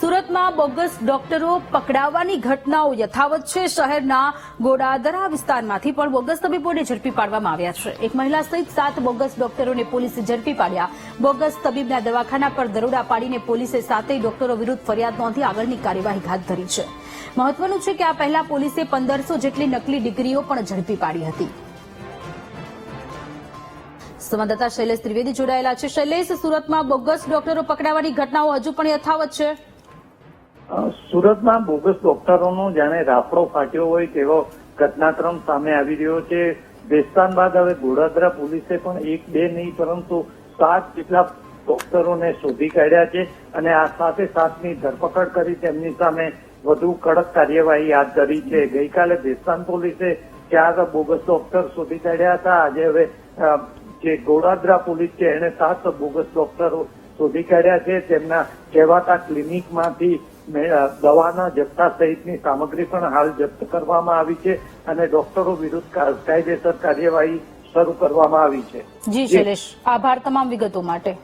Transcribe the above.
સુરતમાં બોગસ ડોક્ટરો પકડાવવાની ઘટનાઓ યથાવત છે. શહેરના ગોડાદરા વિસ્તારમાંથી પણ બોગસ તબીબોને ઝડપી પાડવામાં આવ્યા છે. એક મહિલા સહિત સાત બોગસ ડોક્ટરોને પોલીસે ઝડપી પાડ્યા. બોગસ તબીબના દવાખાના પર દરોડા પાડીને પોલીસે સાતેય ડોક્ટરો વિરુદ્ધ ફરિયાદ નોંધી આગળની કાર્યવાહી હાથ ધરી છે. મહત્વનું છે કે આ પહેલા પોલીસે પંદરસો જેટલી નકલી ડિગ્રીઓ પણ ઝડપી પાડી હતી. સંવાદદાતા શૈલેષ ત્રિવેદી જોડાયેલા છે. શૈલેષ, સુરતમાં બોગસ ડોક્ટરો પકડાવવાની ઘટનાઓ હજુ પણ યથાવત છે? સુરતમાં બોગસ ડોક્ટરોનો જાણે રાફડો ફાટ્યો હોય તેવો ઘટનાક્રમ સામે આવી રહ્યો છે. બેસ્તાન બાદ હવે ગોડાદરા પોલીસે પણ એક બે નહીં, પરંતુ સાત જેટલા ડોક્ટરોને શોધી કાઢ્યા છે અને આ સાથે સાતની ધરપકડ કરી તેમની સામે વધુ કડક કાર્યવાહી હાથ ધરી છે. ગઈકાલે બેસ્તાન પોલીસે ચાર બોગસ ડોક્ટર શોધી કાઢ્યા હતા. આજે હવે જે ગોડાદરા પોલીસ છે એણે સાત બોગસ ડોક્ટરો શોધી કાઢ્યા છે. તેમના કહેવાતા ક્લિનિકમાંથી દવાના જથ્થા સહિતની સામગ્રી પણ હાલ જપ્ત કરવામાં આવી છે અને ડોક્ટરો વિરુદ્ધ કાયદેસર કાર્યવાહી શરૂ કરવામાં આવી છે. જી, શૈલેષ. આભાર તમામ વિગતો માટે.